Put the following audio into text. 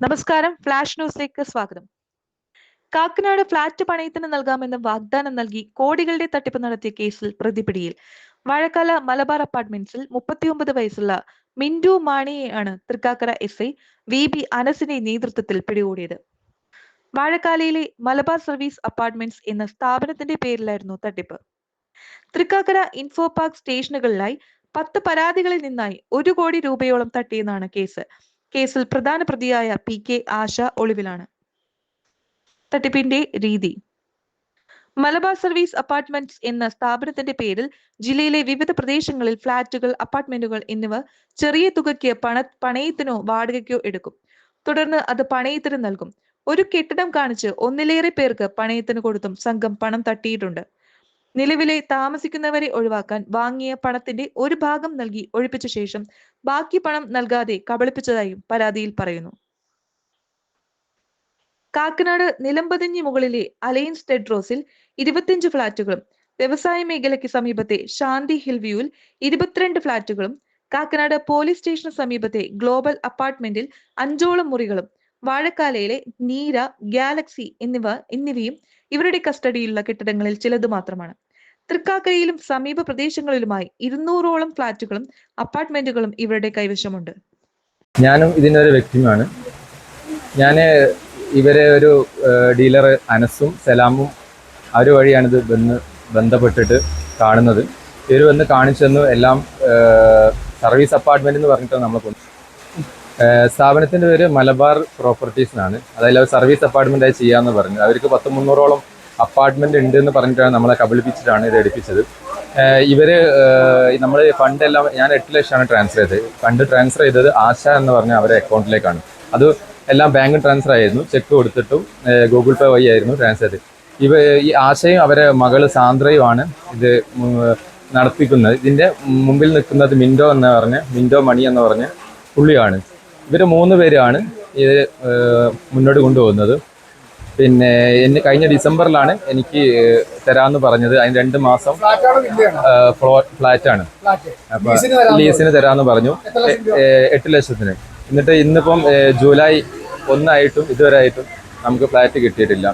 നമസ്കാരം. ഫ്ലാഷ് ന്യൂസിലേക്ക് സ്വാഗതം. കാക്കനാട് ഫ്ളാറ്റ് പണയത്തിന് നൽകാമെന്ന് വാഗ്ദാനം നൽകി കോടികളുടെ തട്ടിപ്പ് നടത്തിയ കേസിൽ പ്രതിപിടിയിൽ. വാഴക്കാല മലബാർ അപ്പാർട്ട്മെന്റ്സിൽ മുപ്പത്തിയൊമ്പത് വയസ്സുള്ള Mintu മാണിയെയാണ് Thrikkakara S I V B അനസിന്റെ നേതൃത്വത്തിൽ പിടികൂടിയത്. വാഴക്കാലയിലെ മലബാർ സർവീസ് അപ്പാർട്ട്മെന്റ്സ് എന്ന സ്ഥാപനത്തിന്റെ പേരിലായിരുന്നു തട്ടിപ്പ്. തൃക്കാക്കര ഇൻഫോപാർക്ക് സ്റ്റേഷനുകളിലായി പത്ത് പരാതികളിൽ നിന്നായി ഒരു കോടി രൂപയോളം തട്ടിയെന്നാണ് കേസ്. കേസിൽ പ്രധാന പ്രതിയായ പി കെ ആശ ഒളിവിലാണ്. തട്ടിപ്പിന്റെ രീതി. മലബാർ സർവീസ് അപ്പാർട്ട്മെന്റ്സ് എന്ന സ്ഥാപനത്തിന്റെ പേരിൽ ജില്ലയിലെ വിവിധ പ്രദേശങ്ങളിൽ ഫ്ളാറ്റുകൾ അപ്പാർട്ട്മെന്റുകൾ എന്നിവ ചെറിയ തുകയ്ക്ക് പണ പണയത്തിനോ വാടകയ്ക്കോ എടുക്കും. തുടർന്ന് അത് പണയത്തിന് നൽകും. ഒരു കെട്ടിടം കാണിച്ച് ഒന്നിലേറെ പേർക്ക് പണയത്തിന് കൊടുത്തും സംഘം പണം തട്ടിയിട്ടുണ്ട്. നിലവിലെ താമസിക്കുന്നവരെ ഒഴിവാക്കാൻ വാങ്ങിയ പണത്തിന്റെ ഒരു ഭാഗം നൽകി ഒഴിപ്പിച്ച ശേഷം ബാക്കി പണം നൽകാതെ കബളിപ്പിച്ചതായും പരാതിയിൽ പറയുന്നു. കാക്കനാട് നിലമ്പതിഞ്ഞി മുകളിലെ അലയൻസ് ടെഡ്രോസിൽ ഇരുപത്തിയഞ്ച് ഫ്ളാറ്റുകളും വ്യവസായ മേഖലയ്ക്ക് സമീപത്തെ ശാന്തി ഹിൽ വ്യൂവിൽ ഇരുപത്തിരണ്ട് ഫ്ളാറ്റുകളും കാക്കനാട് പോലീസ് സ്റ്റേഷന് സമീപത്തെ ഗ്ലോബൽ അപ്പാർട്ട്മെന്റിൽ അഞ്ചോളം മുറികളും വാഴക്കാലയിലെ നീര ഗാലക്സി എന്നിവ എന്നിവയും ഇവരുടെ കസ്റ്റഡിയിലുള്ള കെട്ടിടങ്ങളിൽ ചിലത് മാത്രമാണ്. തൃക്കാക്കരയിലും സമീപ പ്രദേശങ്ങളിലുമായി ഇരുന്നൂറോളം ഫ്ളാറ്റുകളും അപ്പാർട്ട്മെന്റുകളും ഇവരുടെ കൈവശമുണ്ട്. ഞാനും ഇതിനൊരു വ്യക്തിയുമാണ്. ഞാൻ ഇവരെ ഒരു ഡീലർ അനസും സലാമും അവർ വഴിയാണ് ഇത് ബന്ധപ്പെട്ടിട്ട് കാണുന്നത്. ഇവർ വന്ന് കാണിച്ചു തന്നു എല്ലാം സർവീസ് അപ്പാർട്ട്മെന്റ് എന്ന് പറഞ്ഞിട്ടാണ് നമ്മൾ കൊണ്ടു സ്ഥാപനത്തിന്റെ പേര് മലബാർ പ്രോപ്പർട്ടീസ് എന്നാണ്. അതായത് അവർ സർവീസ് അപ്പാർട്ട്മെന്റ് ആയി ചെയ്യാന്ന് പറഞ്ഞു. അവർക്ക് പത്ത് മുന്നൂറോളം അപ്പാർട്ട്മെന്റ് ഉണ്ട് എന്ന് പറഞ്ഞിട്ടാണ് നമ്മളെ കബളിപ്പിച്ചിട്ടാണ് ഇത് എടുപ്പിച്ചത്. ഇവർ നമ്മൾ ഫണ്ട് എല്ലാം ഞാൻ എട്ട് ലക്ഷമാണ് ട്രാൻസ്ഫർ ചെയ്തത്. ഫണ്ട് ട്രാൻസ്ഫർ ചെയ്തത് ആശ എന്ന് പറഞ്ഞ അവരെ അക്കൗണ്ടിലേക്കാണ് അത് എല്ലാം ബാങ്ക് ട്രാൻസ്ഫർ ആയിരുന്നു. ചെക്ക് കൊടുത്തിട്ടും ഗൂഗിൾ പേ വഴി ആയിരുന്നു ട്രാൻസ്ഫർ ചെയ്തത്. ഇവ ഈ ആശയും അവരെ മകൾ സാന്ദ്രയുമാണ് ഇത് നടത്തിക്കുന്നത്. ഇതിന്റെ മുമ്പിൽ നിൽക്കുന്നത് മിൻഡോ എന്ന് പറഞ്ഞ മിൻഡോ മണി എന്ന് പറഞ്ഞ പുള്ളിയാണ്. ഇവർ മൂന്ന് പേരാണ് ഇത് മുന്നോട്ട് കൊണ്ടുപോകുന്നത്. പിന്നെ എന്നെ കഴിഞ്ഞ ഡിസംബറിലാണ് എനിക്ക് തരാമെന്ന് പറഞ്ഞത്. അതിന് രണ്ട് മാസം ഫ്ലോ വില്ലയാണോ ഫ്ലാറ്റ് ആണ് ഫ്ലാറ്റ്. അപ്പൊ ലീസിന് തരാമെന്ന് പറഞ്ഞു. എട്ട് ലക്ഷത്തിന്. എന്നിട്ട് ഇന്നിപ്പം ജൂലൈ ഒന്നായിട്ടും ഇതുവരെ ആയിട്ടും നമുക്ക് ഫ്ലാറ്റ് കിട്ടിയിട്ടില്ല.